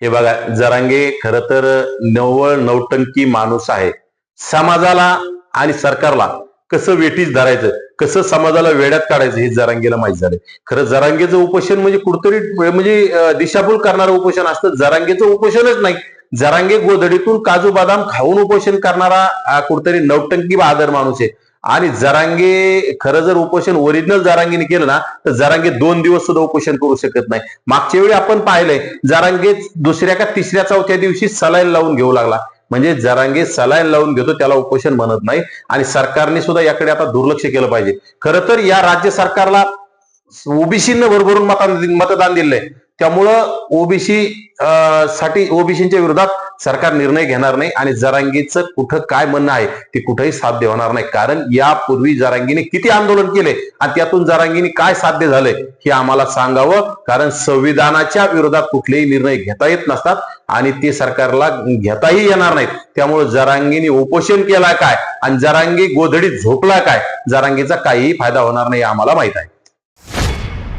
हे बघा जरांगे खर तर नवळ नवटंकी माणूस आहे. समाजाला आणि सरकारला कसं वेटीच धरायचं कसं समाजाला वेड्यात काढायचं हे जरांगेला माहीत झालंय. खरं जरांगेचं उपोषण म्हणजे कुठतरी म्हणजे दिशाभूल करणारं उपोषण असतं. जरांगेचं उपोषणच नाही. जरांगे गोधडीतून काजू बदाम खाऊन उपोषण करणारा कुठतरी नवटंकी बहादर माणूस आहे. आणि जरांगे खरं जर उपोषण ओरिजिनल जरांगीने केलं ना तर जरांगे दोन दिवस सुद्धा उपोषण करू शकत नाही. मागच्या वेळी आपण पाहिलंय जरांगे दुसऱ्या का तिसऱ्या चौथ्या दिवशी सलाईन लावून घेऊ लागला. म्हणजे जरांगे सलाईन लावून घेतो त्याला उपोषण म्हणत नाही. आणि सरकारने सुद्धा याकडे आता दुर्लक्ष केलं पाहिजे. खरं तर या राज्य सरकारला ओबीसीनं भरभरून मतदान मतदान दिलंय. त्यामुळं ओबीसी साठी ओबीसीच्या विरोधात सरकार निर्णय घेणार नाही आणि जरांगीचं कुठं काय म्हणणं आहे ते कुठेही साध्य होणार नाही. कारण यापूर्वी जरांगीने किती आंदोलन केले आणि त्यातून जरांगीने काय साध्य झालंय हे आम्हाला सांगावं. कारण संविधानाच्या विरोधात कुठलेही निर्णय घेता येत नसतात आणि ते सरकारला घेताही येणार नाहीत. त्यामुळे जरांगीने उपोषण केला काय आणि जरांगी गोधडीत झोपला काय? जरांगीचा काहीही फायदा होणार नाही आम्हाला माहीत आहे.